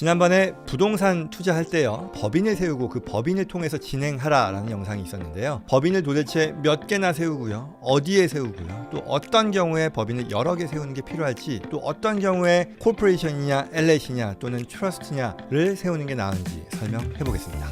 지난번에 부동산 투자할 때요 법인을 세우고 그 법인을 통해서 진행하라 라는 영상이 있었는데요 법인을 도대체 몇 개나 세우고요 어디에 세우고요 또 어떤 경우에 법인을 여러 개 세우는 게 필요할지 또 어떤 경우에 코퍼레이션이냐 LLC냐 또는 트러스트냐를 세우는 게 나은지 설명해 보겠습니다.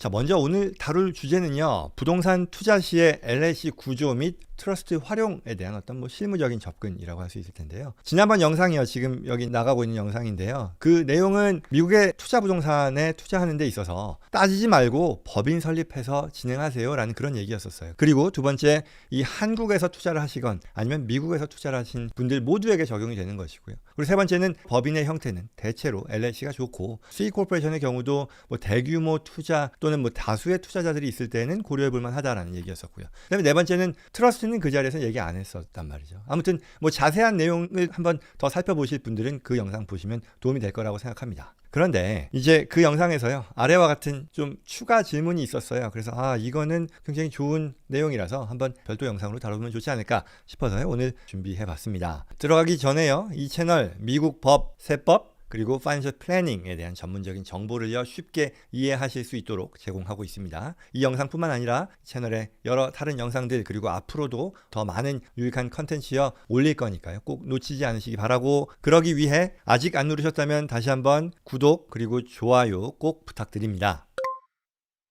자, 먼저 오늘 다룰 주제는요. 부동산 투자 시의 LLC 구조 및 트러스트 활용에 대한 어떤 뭐 실무적인 접근이라고 할 수 있을 텐데요. 지난번 영상이요. 지금 여기 나가고 있는 영상인데요. 그 내용은 미국의 투자 부동산에 투자하는 데 있어서 따지지 말고 법인 설립해서 진행하세요라는 그런 얘기였었어요. 그리고 두 번째 이 한국에서 투자를 하시건 아니면 미국에서 투자를 하신 분들 모두에게 적용이 되는 것이고요. 그리고 세 번째는 법인의 형태는 대체로 LLC가 좋고 C 코퍼레이션의 경우도 뭐 대규모 투자 또는 뭐 다수의 투자자들이 있을 때는 고려해 볼 만하다라는 얘기였었고요. 그다음에 네 번째는 트러스트 는 그 자리에서 얘기 안 했었단 말이죠. 아무튼 뭐 자세한 내용을 한번 더 살펴보실 분들은 그 영상 보시면 도움이 될 거라고 생각합니다. 그런데 이제 그 영상에서요 아래와 같은 좀 추가 질문이 있었어요. 그래서 아 이거는 굉장히 좋은 내용이라서 한번 별도 영상으로 다뤄보면 좋지 않을까 싶어서요 오늘 준비해봤습니다. 들어가기 전에요 이 채널 미국 법 세법 그리고 파이낸셜 플래닝에 대한 전문적인 정보를요 쉽게 이해하실 수 있도록 제공하고 있습니다. 이 영상뿐만 아니라 채널에 여러 다른 영상들 그리고 앞으로도 더 많은 유익한 컨텐츠요 올릴 거니까요. 꼭 놓치지 않으시기 바라고 그러기 위해 아직 안 누르셨다면 다시 한번 구독 그리고 좋아요 꼭 부탁드립니다.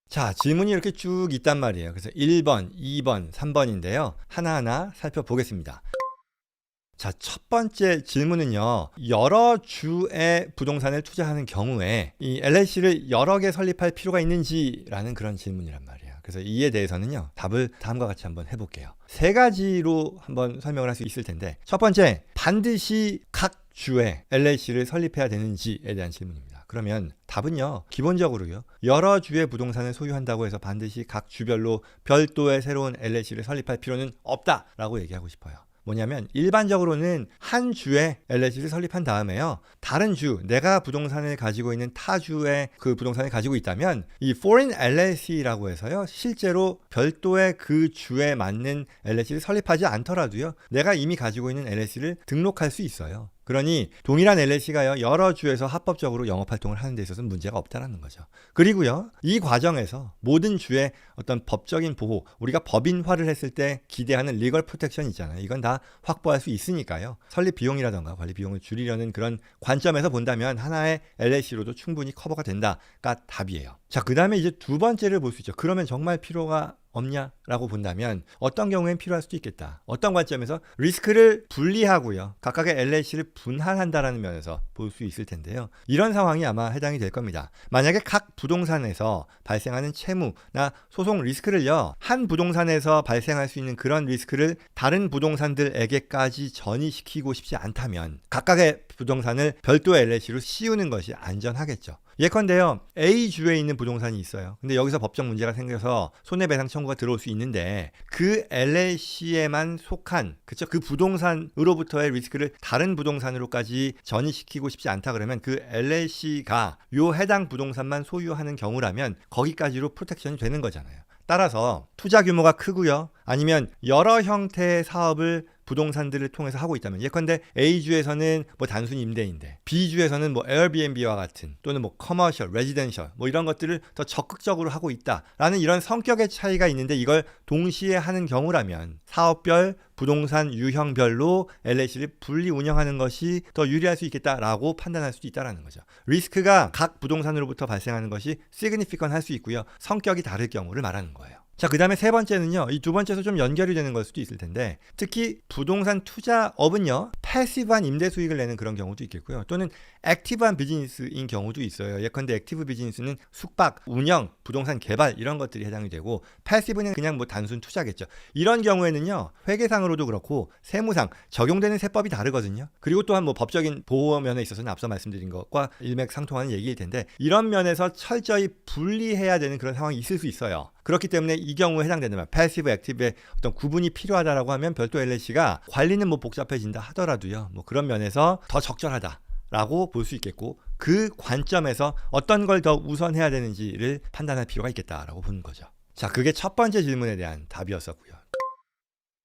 자, 질문이 이렇게 쭉 있단 말이에요. 그래서 1번, 2번, 3번인데요. 하나하나 살펴보겠습니다. 자, 첫 번째 질문은요. 여러 주의 부동산을 투자하는 경우에 이 LLC를 여러 개 설립할 필요가 있는지라는 그런 질문이란 말이에요. 그래서 이에 대해서는요. 답을 다음과 같이 한번 해 볼게요. 세 가지로 한번 설명을 할 수 있을 텐데 첫 번째, 반드시 각 주에 LLC를 설립해야 되는지에 대한 질문입니다. 그러면 답은요, 기본적으로요, 여러 주의 부동산을 소유한다고 해서 반드시 각 주별로 별도의 새로운 LLC를 설립할 필요는 없다라고 얘기하고 싶어요. 뭐냐면 일반적으로는 한 주에 LLC를 설립한 다음에요. 다른 주, 내가 부동산을 가지고 있는 타 주의 그 부동산을 가지고 있다면 이 foreign LLC라고 해서요. 실제로 별도의 그 주에 맞는 LLC를 설립하지 않더라도요. 내가 이미 가지고 있는 LLC를 등록할 수 있어요. 그러니 동일한 LLC가요 여러 주에서 합법적으로 영업 활동을 하는 데 있어서는 문제가 없다라는 거죠. 그리고요 이 과정에서 모든 주의 어떤 법적인 보호, 우리가 법인화를 했을 때 기대하는 리걸 프로텍션 있잖아요. 이건 다 확보할 수 있으니까요. 설립 비용이라던가 관리 비용을 줄이려는 그런 관점에서 본다면 하나의 LLC로도 충분히 커버가 된다가 답이에요. 자, 그 다음에 이제 두 번째를 볼 수 있죠. 그러면 정말 필요가 없냐라고 본다면 어떤 경우엔 필요할 수도 있겠다. 어떤 관점에서 리스크를 분리하고요. 각각의 LLC를 분할한다라는 면에서 볼 수 있을 텐데요. 이런 상황이 아마 해당이 될 겁니다. 만약에 각 부동산에서 발생하는 채무나 소송 리스크를요. 한 부동산에서 발생할 수 있는 그런 리스크를 다른 부동산들에게까지 전이시키고 싶지 않다면 각각의 부동산을 별도 LLC로 씌우는 것이 안전하겠죠. 예컨대요 A 주에 있는 부동산이 있어요. 근데 여기서 법적 문제가 생겨서 손해배상 청구가 들어올 수 있는데 그 LLC에만 속한 그쵸 그 부동산으로부터의 리스크를 다른 부동산으로까지 전이시키고 싶지 않다 그러면 그 LLC가 요 해당 부동산만 소유하는 경우라면 거기까지로 프로텍션이 되는 거잖아요. 따라서 투자 규모가 크고요. 아니면 여러 형태의 사업을 부동산들을 통해서 하고 있다면 예컨대 A주에서는 뭐 단순 임대인데 B주에서는 뭐 에어비앤비와 같은 또는 뭐 커머셜, 레지던셜 뭐 이런 것들을 더 적극적으로 하고 있다라는 이런 성격의 차이가 있는데 이걸 동시에 하는 경우라면 사업별 부동산 유형별로 LLC를 분리 운영하는 것이 더 유리할 수 있겠다라고 판단할 수도 있다라는 거죠. 리스크가 각 부동산으로부터 발생하는 것이 시그니피컨 할 수 있고요. 성격이 다를 경우를 말하는 거예요. 자, 그 다음에 세 번째는요, 이 두 번째에서 좀 연결이 되는 걸 수도 있을 텐데, 특히 부동산 투자업은요, 패시브한 임대 수익을 내는 그런 경우도 있겠고요. 또는 액티브한 비즈니스인 경우도 있어요. 예컨대 액티브 비즈니스는 숙박, 운영, 부동산 개발 이런 것들이 해당이 되고, 패시브는 그냥 뭐 단순 투자겠죠. 이런 경우에는요, 회계상으로도 그렇고, 세무상 적용되는 세법이 다르거든요. 그리고 또한 뭐 법적인 보호 면에 있어서는 앞서 말씀드린 것과 일맥상통하는 얘기일 텐데, 이런 면에서 철저히 분리해야 되는 그런 상황이 있을 수 있어요. 그렇기 때문에 이 경우에 해당된다면 패시브 액티브의 어떤 구분이 필요하다라고 하면 별도 LLC가 관리는 뭐 복잡해진다 하더라도요. 뭐 그런 면에서 더 적절하다 라고 볼 수 있겠고 그 관점에서 어떤 걸 더 우선해야 되는지를 판단할 필요가 있겠다라고 보는 거죠. 자, 그게 첫 번째 질문에 대한 답이었었고요.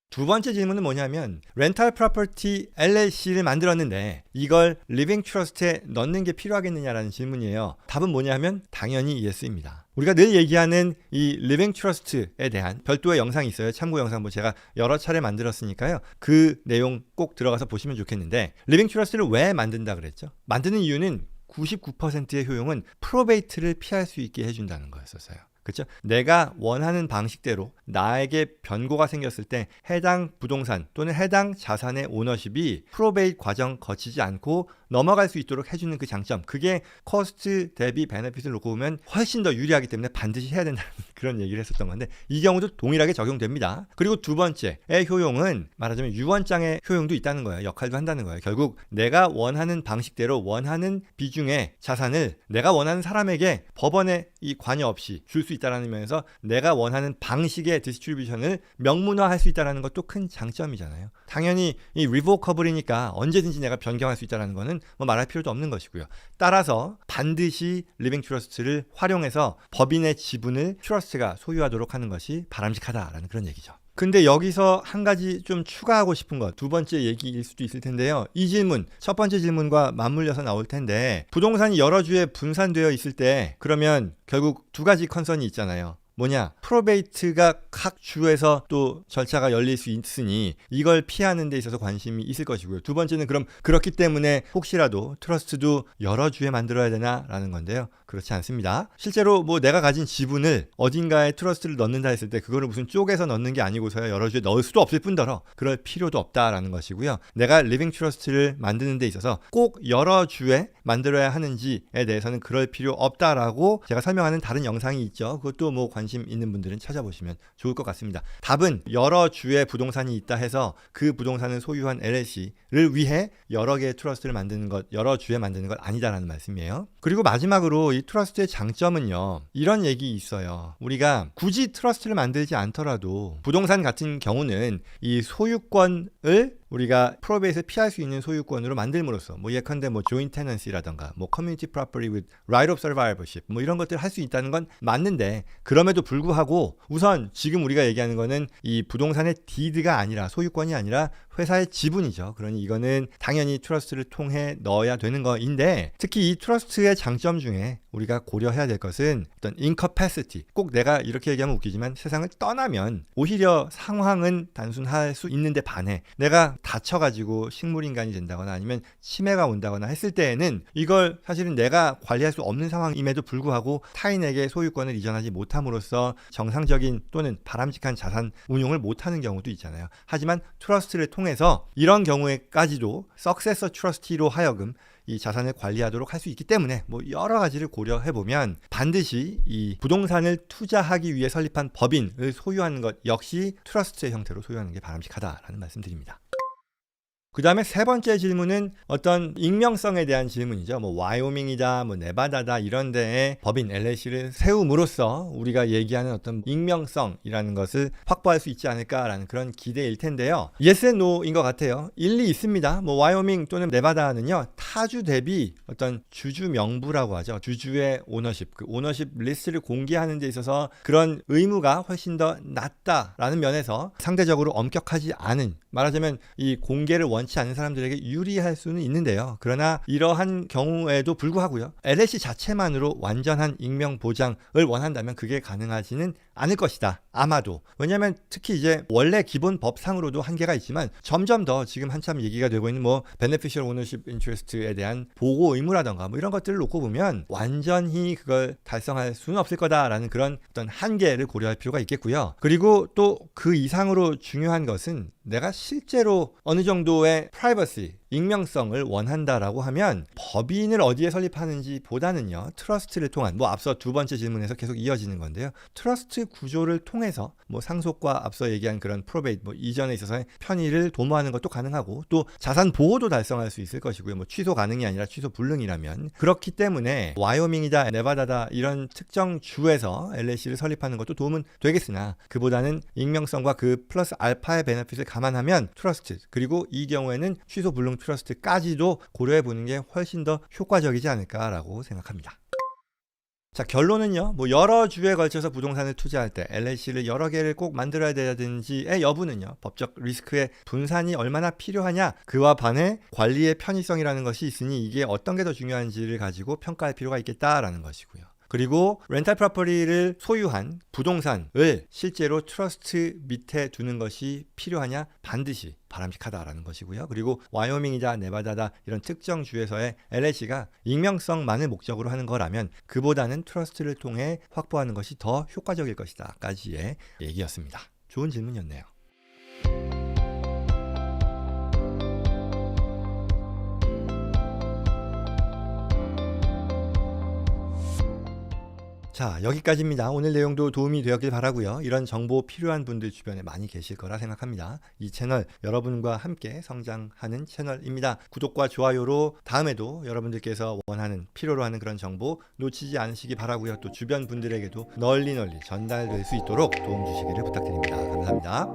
두 번째 질문은 뭐냐면 렌탈 프로퍼티 LLC를 만들었는데 이걸 리빙 트러스트에 넣는 게 필요하겠느냐라는 질문이에요. 답은 뭐냐면 당연히 예스입니다. 우리가 늘 얘기하는 이 리빙 트러스트에 대한 별도의 영상이 있어요. 참고 영상 뭐 제가 여러 차례 만들었으니까요. 그 내용 꼭 들어가서 보시면 좋겠는데 리빙 트러스트를 왜 만든다 그랬죠? 만드는 이유는 99%의 효용은 프로베이트를 피할 수 있게 해준다는 거였었어요. 그렇죠? 내가 원하는 방식대로 나에게 변고가 생겼을 때 해당 부동산 또는 해당 자산의 오너십이 프로베이트 과정 거치지 않고 넘어갈 수 있도록 해주는 그 장점 그게 코스트 대비 베네핏을 놓고 보면 훨씬 더 유리하기 때문에 반드시 해야 된다는 그런 얘기를 했었던 건데 이 경우도 동일하게 적용됩니다. 그리고 두 번째의 효용은 말하자면 유언장의 효용도 있다는 거예요. 역할도 한다는 거예요. 결국 내가 원하는 방식대로 원하는 비중의 자산을 내가 원하는 사람에게 법원의 이 관여 없이 줄 수 있다라는 면에서 내가 원하는 방식의 디스트리뷰션을 명문화할 수 있다라는 것도 큰 장점이잖아요. 당연히 이 리보커블이니까 언제든지 내가 변경할 수 있다라는 거는 뭐 말할 필요도 없는 것이고요. 따라서 반드시 리빙 트러스트를 활용해서 법인의 지분을 트러스트 가 소유하도록 하는 것이 바람직하다라는 그런 얘기죠. 근데 여기서 한 가지 좀 추가하고 싶은 것 두 번째 얘기일 수도 있을 텐데요. 이 질문 첫 번째 질문과 맞물려서 나올 텐데 부동산이 여러 주에 분산되어 있을 때 그러면 결국 두 가지 컨선이 있잖아요. 뭐냐 프로베이트가 각 주에서 또 절차가 열릴 수 있으니 이걸 피하는 데 있어서 관심이 있을 것이고요. 두 번째는 그럼 그렇기 때문에 혹시라도 트러스트도 여러 주에 만들어야 되나라는 건데요. 그렇지 않습니다. 실제로 뭐 내가 가진 지분을 어딘가에 트러스트를 넣는다 했을 때 그거를 무슨 쪼개서 넣는 게 아니고서야 여러 주에 넣을 수도 없을 뿐더러 그럴 필요도 없다라는 것이고요. 내가 리빙 트러스트를 만드는 데 있어서 꼭 여러 주에 만들어야 하는지에 대해서는 그럴 필요 없다라고 제가 설명하는 다른 영상이 있죠. 그것도 뭐 관심 있는 분들은 찾아보시면 좋을 것 같습니다. 답은 여러 주의 부동산이 있다 해서 그 부동산을 소유한 LLC를 위해 여러 개의 트러스트를 만드는 것, 여러 주에 만드는 것 아니다라는 말씀이에요. 그리고 마지막으로 이 트러스트의 장점은요. 이런 얘기 있어요. 우리가 굳이 트러스트를 만들지 않더라도 부동산 같은 경우는 이 소유권을 우리가 프로베이스를 피할 수 있는 소유권으로 만들므로써 뭐 예컨대 뭐 조인 테넌시라던가 뭐 커뮤니티 프로퍼티 with right of survivorship 뭐 이런 것들 을 할 수 있다는 건 맞는데 그럼에도 불구하고 우선 지금 우리가 얘기하는 거는 이 부동산의 디드가 아니라 소유권이 아니라 회사의 지분이죠. 그러니 이거는 당연히 트러스트를 통해 넣어야 되는 거인데 특히 이 트러스트의 장점 중에 우리가 고려해야 될 것은 어떤 incapacity. 꼭 내가 이렇게 얘기하면 웃기지만 세상을 떠나면 오히려 상황은 단순할 수 있는데 반해 내가 다쳐가지고 식물인간이 된다거나 아니면 치매가 온다거나 했을 때에는 이걸 사실은 내가 관리할 수 없는 상황임에도 불구하고 타인에게 소유권을 이전하지 못함으로써 정상적인 또는 바람직한 자산 운용을 못하는 경우도 있잖아요. 하지만 트러스트를 통해 서 이런 경우에까지도 석세서 트러스티로 하여금 이 자산을 관리하도록 할 수 있기 때문에 뭐 여러 가지를 고려해 보면 반드시 이 부동산을 투자하기 위해 설립한 법인을 소유하는 것 역시 트러스트의 형태로 소유하는 게 바람직하다라는 말씀드립니다. 그 다음에 세 번째 질문은 어떤 익명성에 대한 질문이죠. 뭐 와이오밍이다, 뭐 네바다다 이런 데에 법인 LLC를 세움으로써 우리가 얘기하는 어떤 익명성이라는 것을 확보할 수 있지 않을까라는 그런 기대일 텐데요. yes and no인 것 같아요. 일리 있습니다. 뭐 와이오밍 또는 네바다는요 타주 대비 어떤 주주 명부라고 하죠. 주주의 오너십, 그 오너십 리스트를 공개하는 데 있어서 그런 의무가 훨씬 더 낮다라는 면에서 상대적으로 엄격하지 않은 말하자면 이 공개를 원치 않는 사람들에게 유리할 수는 있는데요. 그러나 이러한 경우에도 불구하고요. LLC 자체만으로 완전한 익명 보장을 원한다면 그게 가능하지는 않을 것이다. 아마도. 왜냐하면 특히 이제 원래 기본 법상으로도 한계가 있지만 점점 더 지금 한참 얘기가 되고 있는 뭐 beneficial ownership interest에 대한 보고 의무라던가 뭐 이런 것들을 놓고 보면 완전히 그걸 달성할 수는 없을 거다라는 그런 어떤 한계를 고려할 필요가 있겠고요. 그리고 또 그 이상으로 중요한 것은 내가 실제로 어느 정도의 프라이버시 익명성을 원한다라고 하면 법인을 어디에 설립하는지 보다는요 트러스트를 통한 뭐 앞서 두 번째 질문에서 계속 이어지는 건데요. 트러스트 구조를 통해서 뭐 상속과 앞서 얘기한 그런 프로베이트 뭐 이전에 있어서의 편의를 도모하는 것도 가능하고 또 자산 보호도 달성할 수 있을 것이고요. 뭐 취소 가능이 아니라 취소 불능이라면. 그렇기 때문에 와이오밍이다 네바다다 이런 특정 주에서 LLC를 설립하는 것도 도움은 되겠으나 그보다는 익명성과 그 플러스 알파의 베네핏을 감안하면 트러스트 그리고 이 경우에는 취소 불능 트러스트까지도 고려해 보는 게 훨씬 더 효과적이지 않을까라고 생각합니다. 자 결론은요. 뭐 여러 주에 걸쳐서 부동산을 투자할 때 LLC를 여러 개를 꼭 만들어야 되는지의 여부는요. 법적 리스크의 분산이 얼마나 필요하냐 그와 반해 관리의 편의성이라는 것이 있으니 이게 어떤 게 더 중요한지를 가지고 평가할 필요가 있겠다라는 것이고요. 그리고 렌탈 프로퍼리를 소유한 부동산을 실제로 트러스트 밑에 두는 것이 필요하냐 반드시 바람직하다라는 것이고요. 그리고 와이오밍이자 네바다다 이런 특정 주에서의 LLC가 익명성만을 목적으로 하는 거라면 그보다는 트러스트를 통해 확보하는 것이 더 효과적일 것이다까지의 얘기였습니다. 좋은 질문이었네요. 자, 여기까지입니다. 오늘 내용도 도움이 되었길 바라고요. 이런 정보 필요한 분들 주변에 많이 계실 거라 생각합니다. 이 채널 여러분과 함께 성장하는 채널입니다. 구독과 좋아요로 다음에도 여러분들께서 원하는 필요로 하는 그런 정보 놓치지 않으시기 바라고요. 또 주변 분들에게도 널리 널리 전달될 수 있도록 도움 주시기를 부탁드립니다. 감사합니다.